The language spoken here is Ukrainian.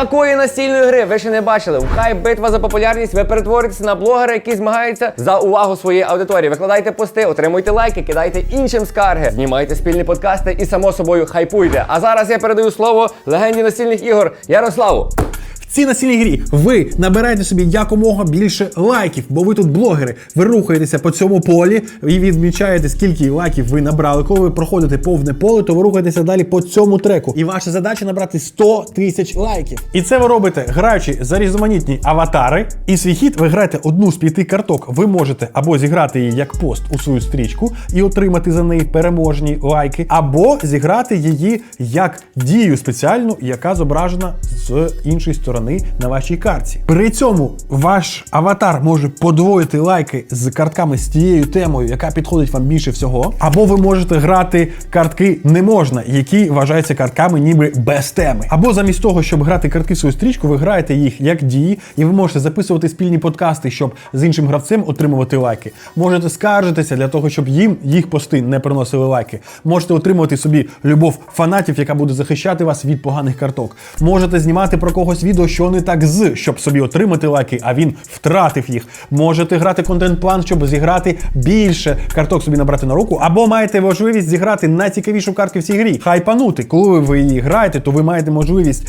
Такої настільної гри ви ще не бачили. В хай битва за популярність. Ви перетворитеся на блогера, який змагається за увагу своєї аудиторії. Викладайте пости, отримуйте лайки, кидайте іншим скарги, знімайте спільні подкасти і само собою хайпуйте. А зараз я передаю слово легенді настільних ігор Ярославу. Цій настільній грі ви набираєте собі якомога більше лайків, бо ви тут блогери. Ви рухаєтеся по цьому полі і відмічаєте, скільки лайків ви набрали. Коли ви проходите повне поле, то ви рухаєтеся далі по цьому треку. І ваша задача набрати 100 тисяч лайків. І це ви робите, граючи за різноманітні аватари. І свій хід ви граєте одну з п'яти карток. Ви можете або зіграти її як пост у свою стрічку і отримати за неї переможні лайки, або зіграти її як дію спеціальну, яка зображена з іншої сторони на вашій картці. При цьому ваш аватар може подвоїти лайки з картками з тією темою, яка підходить вам більше всього. Або ви можете грати картки не можна, які вважаються картками ніби без теми. Або замість того, щоб грати картки в свою стрічку, ви граєте їх як дії, і ви можете записувати спільні подкасти, щоб з іншим гравцем отримувати лайки. Можете скаржитися для того, щоб їм їх пости не приносили лайки. Можете отримувати собі любов фанатів, яка буде захищати вас від поганих карток. Можете знімати про когось відео, що не так з, щоб собі отримати лайки, а він втратив їх. Можете грати контент-план, щоб зіграти більше карток собі набрати на руку, або маєте можливість зіграти найцікавішу картку в цій грі. Хайпанути. Коли ви її граєте, то ви маєте можливість